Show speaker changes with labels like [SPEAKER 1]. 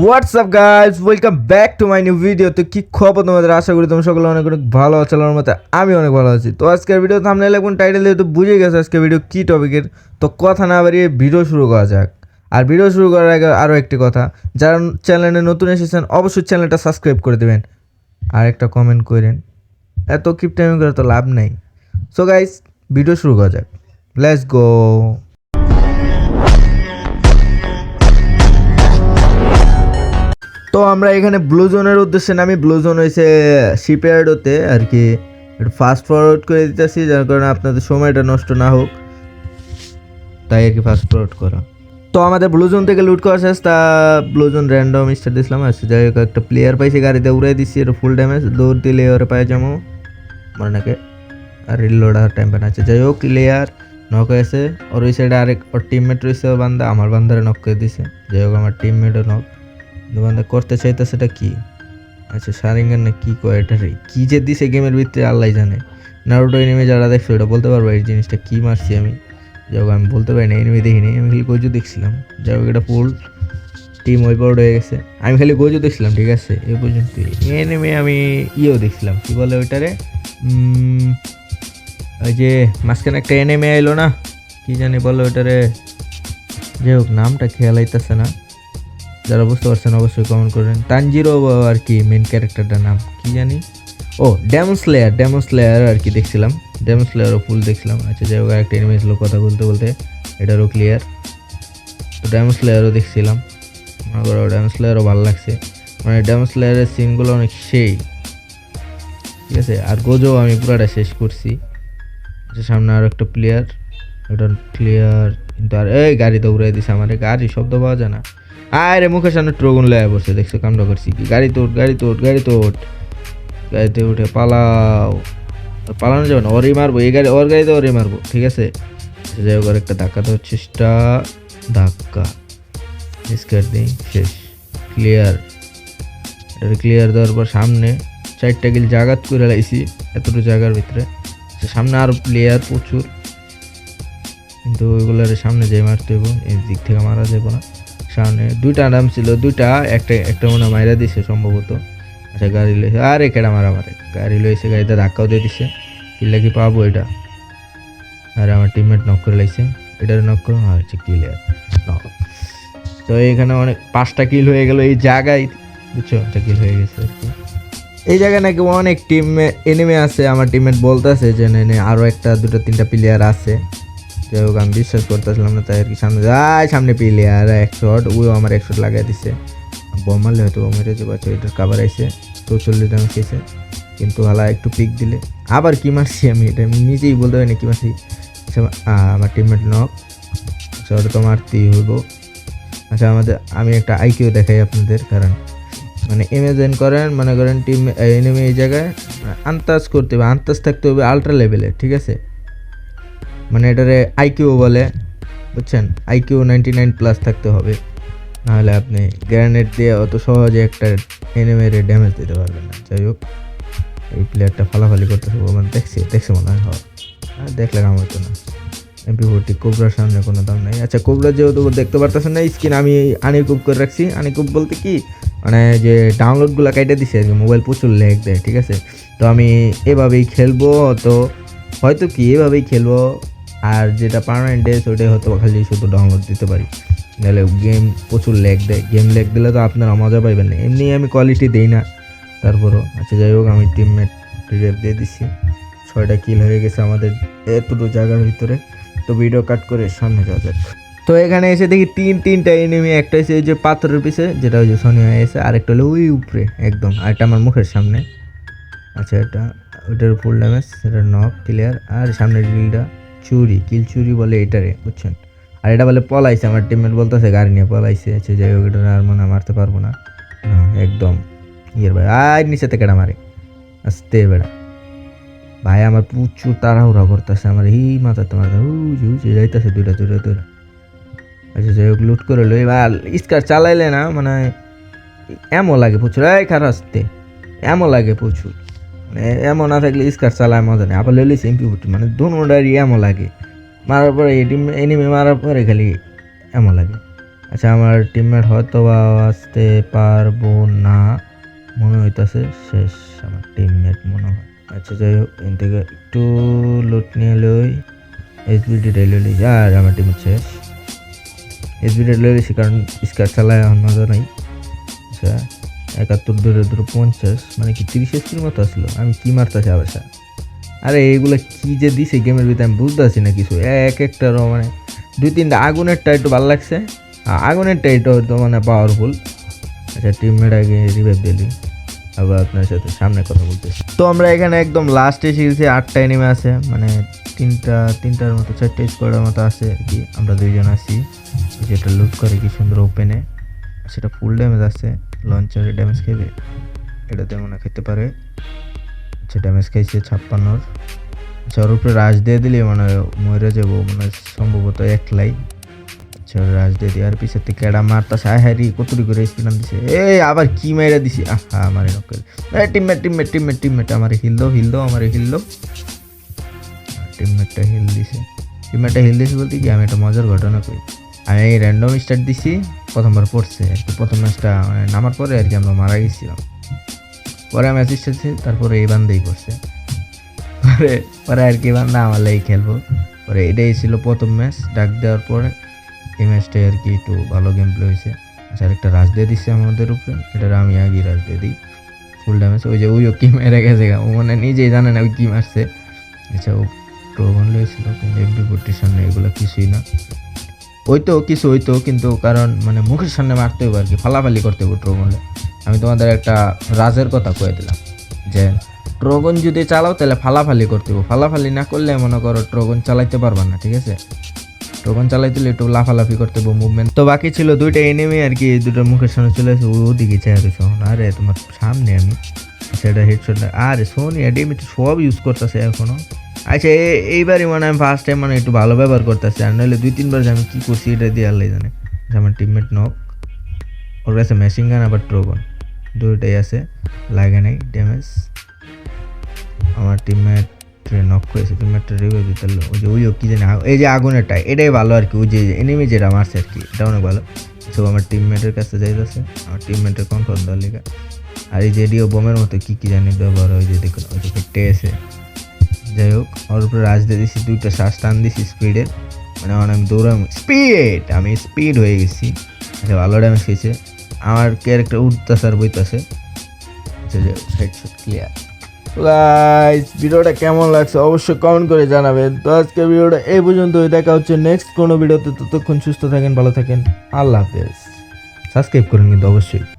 [SPEAKER 1] WhatsApp guys welcome back to my new video তো কি খবর তোমাদের? আশা করি তোমরা সকলে অনেক অনেক ভালো আছো আমার মতো আমি অনেক ভালো আছি। তো আজকের ভিডিও থামলে এখন টাইটেল দিয়ে তো বুঝে গেছে আজকে ভিডিও কী টপিকের তো কথা না বাড়িয়ে ভিডিও শুরু করা যাক। আর ভিডিও শুরু করার আগে আরও একটি কথা, যারা চ্যানেলে নতুন এসেছেন, অবশ্যই চ্যানেলটা সাবস্ক্রাইব করে দেবেন। আর একটা কমেন্ট করেন এত কিপ টাইমিং করে তো লাভ নেই। সো গাইজ ভিডিও শুরু করা যাক। লেটস গো তো আমরা এখানে ব্লু জোনের উদ্দেশ্যে নামি। ব্লু জোন হয়েছে শিপইয়ার্ডোতে আর কি। ফাস্ট ফরওয়ার্ড করে দিতেছি, যার কারণে আপনাদের সময়টা নষ্ট না হোক। তাই আর কি ফাস্ট ফরওয়ার্ড করা। তো আমাদের ব্লু জোন থেকে লুট করা শেষ। তা ব্লু জোন র্যান্ডম স্টার দিছিলাম। আর যাই হোক, একটা প্লেয়ার পাইছি, গাড়িতে উড়াই দিচ্ছি এটা ফুল ড্যামেজ দৌড় দিলে ওরে পাই যাব। মনে নাকি। আর রিলোড আর টাইম পান আছে যাই হোক প্লেয়ার নক হয়েছে। ওর ওই সাইডে আরেক ওর টিমমেট রয়েছে বান্দা। আমার বান্দারে নক করে দিছে। যাই হোক, আমার টিমমেটও নক বান্দা করতে চাইতে সেটা কি? আচ্ছা সারিঙ্গান না কি কয় এটা? কি যে দিছে গেমের ভিতরে আল্লাহ জানে। নারুটো এনিমে যারা দেখছে ওটা বলতে পারব এই জিনিসটা কি মারছি আমি? যাই আমি বলতে পারি না এনিমে দেখিনি। আমি খালি গোজু দেখছিলাম। যাই হোক, এটা ফুল টিম ওই বোর্ড হয়ে গেছে। আমি খালি গোজু দেখছিলাম, ঠিক আছে? এই পর্যন্ত। এনিমে আমি ইয়েও দেখছিলাম, কি বলে ওইটারে? ওই যে মাঝখানে একটা এনিমে আইলো না? কি জানি বলে ওইটারে? যাই হোক, নামটা খেয়াল আইতেছে না। যারা বুঝতে পারছেন, অবশ্যই কমেন্ট করেন তানজিরো আর কি মেন ক্যারেক্টারটার নাম কি জানি? ও ড্যামস লেয়ার ড্যামস লেয়ার আর কি দেখছিলাম। ড্যামস লেয়ারও ফুল দেখছিলাম। আচ্ছা যাই হোক, একটা এনিমে ছিল কথা বলতে বলতে এটারও ক্লিয়ার তো ড্যামস লেয়ারও দেখছিলাম। মনে করো ড্যামস লেয়ারও ভালো লাগছে। মানে ড্যামস লেয়ারের সিনগুলো অনেক সেই। ঠিক আছে? আর গোজো আমি পুরাটা শেষ করছি। আচ্ছা সামনে আরও একটা প্লেয়ার ওটা ক্লিয়ার কিন্তু আর এই গাড়িতে উড়াই দিছে আমার। গাড়ি শব্দ পাওয়া যায় না। আরে মুখের সামনে ট্রগুন লেয়া বসে দেখছ কামটা করছি কি? গাড়ি তোট গাড়ি তোট গাড়ি তোট। গাড়িতে উঠে পালাও। পালানো যাবে না ওরই মারবো এই গাড়ি ওর গাড়িতে ওরই মারবো ঠিক আছে? যাই হোক একটা ধাক্কা দেওয়ার চেষ্টা। ধাক্কা। স্কার দিই শেষ। ক্লিয়ার এটা ক্লিয়ার দেওয়ার পর সামনে চারটা গিল জাগাত করে লাইছি এতটুকু জায়গার ভিতরে। আচ্ছা, সামনে আরও প্লেয়ার প্রচুর। কিন্তু ওইগুলোর সামনে যে মারতে হইব এই দিক থেকে মারা যাব না। সামনে দুইটা আরাম ছিল দুইটা একটা একটা মনে মাইরা দিছে সম্ভবত। আচ্ছা গাড়ি লইছে। আরে কেডা মারা মারে গাড়ি লইছে গাড়িতে ধাক্কাও দিয়ে দিছে। কি পাবো এটা? আর আমার টিমমেট নক করে লাইছে। এটার নক করে? আচ্ছা ক্লিয়ার নক তো এখানে অনেক পাঁচটা কিল হয়ে গেল এই জায়গায় বুঝছ? একটা কিল হয়ে গেছে আর কি। এই জায়গায় নাকি অনেক টিম এনিমে আছে। আমার টিমমেট বলতেছে যে না না, আরও একটা দুটো তিনটা প্লেয়ার আছে। যাই হোক আমি বিশ্বাস করতেছিলাম না তাই আর কি সামনে যাই সামনে প্লেয়ার এক শট ওই আমার এক শট লাগাই দিছে। মারলে হয়তো ও মেরে যাব এটার কাবার আইছে চৌচল্লিশ রান খেয়েছে। কিন্তু হালা একটু পিক দিলে। আবার কি মারছি আমি এটা আমি নিজেই বলতে পারি না কি মারছি। আচ্ছা, আমার টিমমেট নক আচ্ছা তো মারতেই হইব। আচ্ছা আমাদের আমি একটা আইকিউ দেখাই আপনাদের কারণ মানে ইমেজিন করেন মনে করেন টিম এনিমি এই জায়গায় আন্দাজ করতে হবে আন্দাজ থাকতে হবে আলট্রা লেভেলে ঠিক আছে? মানে এটারে আইকিউ বলে, বুঝছেন? আইকিউ নাইনটি নাইন প্লাস থাকতে হবে। নাহলে আপনি গ্রানেড দিয়ে অত সহজে একটা এনিমের ড্যামেজ দিতে পারবেন না। যাই হোক, এই প্লেয়ারটা ফালাফালি করতেছে মানে দেখছি, দেখছে মনে হয় হয় দেখলে কাম হতো না। এমপি ফোরটি কোবরার সামনে কোনো দাম নেই। আচ্ছা কোবরা যেহেতু দেখতে পারতেছেন না, স্ক্রিন আমি আনিকুব করে রাখছি। আনিকুব বলতে কি মানে যে ডাউনলোডগুলো কেটে দিছে আর কি মোবাইল প্রচুর ল্যাগ দেয়, ঠিক আছে? তো আমি এভাবেই খেলব, তো হয়তো কি এভাবেই খেলব আর যেটা পার্মানেন্ট ডেস ওইটাই হয়তো খালি শুধু ডাউনলোড দিতে পারি। নাহলে গেম প্রচুর ল্যাগ দেয়। গেম ল্যাগ দিলে তো আপনারা মজা পাইবেন না। এমনি আমি কোয়ালিটি দিই না। তারপরও আচ্ছা যাই হোক, আমি টিমমেট রিভেভ দিয়ে দিচ্ছি ছয়টা কিল হয়ে গেছে আমাদের এতটুকু জায়গার ভিতরে। তো ভিডিও কাট করে সামনে যাওয়া যাক। তো এখানে এসে দেখি তিন, তিনটা এনিমি একটা এসে ওই যে পাথরের পিছে, যেটা ওই যে শনি হয়ে এসে, আরেকটা হলো ওই উপরে, একদম। আরেকটা আমার মুখের সামনে। আচ্ছা এটা, ওইটার ফুল ড্যামেজ সেটা নক ক্লিয়ার আর সামনের ডিলটা চুরি, কিল চুরি বলে এটারে, বুঝছেন? আর এটা বলে পলাইছে, আমার টিমমেট বলতেছে, গাড়ি নিয়ে পলাইছে আচ্ছা যাই হোক, এটা আর মনে মারতে পারব না। একদম ইয়ের ভাই আর নিচে থেকে এটা মারে। আসতে বেড়া। ভাই, আমার প্রচুর তাড়াহুড়া করতেছে, আমার এই মাথাতে মাথা উজে উজে যাইতেছে দুইটা দুইটা দুইটা আচ্ছা যাই হোক, লুট করে লই আর স্কার চালাইলে না মানে এমন লাগে প্রচুর, এই খারাপ আসতে এমন লাগে প্রচুর। মানে এমন না থাকলে স্কার চালায় মজা নেই। আবার লইলে এমপি ফুটি মানে দোনোটারই এমন লাগে। মারার পরে টিম এনিমে মারার পরে খালি এমন লাগে। আচ্ছা আমার টিমমেট হয়তো বা আসতে পারব না। মনে হইতাছে শেষ আমার টিমমেট মনে হয়। আচ্ছা যাই হোক, এখান থেকে একটু লুট নিয়ে লই। এসবিডি রেলে লই আর আমার টিম শেষ। এসবিডি রেলে লইছি কারণ স্কার চালায় মজা নাই। আচ্ছা। একাত্তর দূরে দূরে পঞ্চাশ মানে কি তিরিশ এসপির মতো আসলো? আমি কি মারতেছি আবাসা আরে এইগুলো কি যে দিছে গেমের ভিতরে আমি বুঝতে পারছি না কিছু। এক একটারও মানে দুই তিনটা আগুনেরটা একটু ভালো লাগছে। আর আগুনেরটা এটা হয়তো মানে পাওয়ারফুল আচ্ছা টিমমেট আগে রিভাইভ দিলি আবার আপনার সাথে সামনে কথা বলতেছি। তো আমরা এখানে একদম লাস্টে এসে গেছি আটটা এনিমে আছে। মানে তিনটা, তিনটার মতো, চারটে স্কোয়াডের মতো আছে আর কি। আমরা দুইজন আছি। যেটা লুট করে কি সুন্দর ওপেনে সেটা ফুল ড্যামেজ আছে লঞ্চারে ড্যামেজ খেবে এটাতে মনে খেতে পারে। আচ্ছা ড্যামেজ খাইছে ছাপ্পান্নর। আচ্ছা উপরে রাজ দিয়ে দিলে মানে মরে যাব মানে সম্ভবত একলাই। আচ্ছা রাজ দিয়ে দিয়ে আর পিছের থেকে এটা মারতাছে, আয় হ্যারি কতটি করে স্পিনার দিছে। এই, আবার কি মাইরা দিছি? আহা, আমার নকল। এই টিমমেট টিমমেট টিমমেট টিমমেট আমার হিল দাও হিল দাও, আমার হিল দাও। টিমমেটটা হিল দিছে। টিম টিমমেটটা হিল দিছে বলতে কি, আমি একটা মজার ঘটনা করি আমি র্যান্ডম স্টার্ট দিছি প্রথমবার পড়ছে আর কি। প্রথম ম্যাচটা মানে নামার পরে আর কি আমরা মারা গেছিলাম। পরে ম্যাচ এসেছে তারপরে এই বান্দেই পড়ছে। পরে পরে আর কি বান্দা আমার লাগি খেলব। পরে এটাই ছিল প্রথম ম্যাচ, ডাক দেওয়ার পরে এই ম্যাচটাই আর কি একটু ভালো গেম প্লে হয়েছে। আচ্ছা আরেকটা রাজ দিয়ে দিচ্ছে আমাদের উপরে এটা আমি আগে রাজ দিয়ে দিই। ফুল ড্যামেজ ওই যে ওইও কি মেরে গেছে। ও মানে নিজেই জানে না ওই কি মারছে। আচ্ছা ও প্রবণ লেগেছিল কিন্তু এমপি ফোর্টির এগুলো কিছুই না। ওই তো কিছু হইতো, কিন্তু কারণ মানে মুখের সামনে মারতে হবে আর কি, ফালাফালি করতে হবে ট্রোগনলে আমি তোমাদের একটা রাজের কথা কয়ে দিলাম, যে ট্রোগন যদি চালাও তাহলে ফালাফালি করতে হবে ফালাফালি না করলে মনে করো ট্রোগন চালাইতে পারবা না, ঠিক আছে? ট্রোগন চালাইতে হলে একটু লাফালাফি করতে হবে মুভমেন্ট তো বাকি ছিল দুইটা এনিমি আর কি দুটো মুখের সামনে চলে এসে ওদিকে চেয়ে রয়েছে আরে, তোমার সামনে আমি, সেটা হেডশট আরে সোনি এডিমি তো সব ইউজ করতেছে এখনও। আচ্ছা এইবারই মানে আমি ফার্স্ট টাইম মানে একটু ভালো ব্যবহার করতেছি। আর নইলে দুই তিনবার আমি কী করছি এটা দিয়ে আল্লাহ জানে। আচ্ছা, আমার টিমমেট নক ওর কাছে মেশিন গান আবার ট্রোগন দুইটাই আছে লাগে নাই ড্যামেজ আমার টিমমেট নক করেছে টিমমেটটা রিভিউ দিতে। ওই যে ওইও কি জানি এই যে আগুনেরটা এটাই ভালো আর কি ওই যে এনিমি যেটা মারছে আর কি এটা অনেক ভালো। সব আমার টিমমেটের কাছে যাইতেছে আমার টিমমেটের কনফার্ম দেওয়ার লেগে। আর এই যে এডিও বোমের মতো কি কি জানি ব্যবহার হয় যে দেখুন ওই যে এসে যাই হোক ওর উপরে রাজ দিয়ে দিছি, দুইটা শ্বাস টান দিছি স্পিডের মানে এখন আমি দৌড়াম স্পিড আমি স্পিড হয়ে গেছি। আচ্ছা ভালো ড্যামেজ খেয়েছে। আমার ক্যারেক্টার উঠতেছে আর বইতেছে। আচ্ছা ক্লিয়ার গাইস ভিডিওটা কেমন লাগছে অবশ্যই কমেন্ট করে জানাবেন। তো আজকে ভিডিওটা এই পর্যন্ত দেখা হচ্ছে নেক্সট কোনো ভিডিওতে। ততক্ষণ সুস্থ থাকেন, ভালো থাকেন। আল্লাহ হাফেজ। সাবস্ক্রাইব করেন কিন্তু অবশ্যই।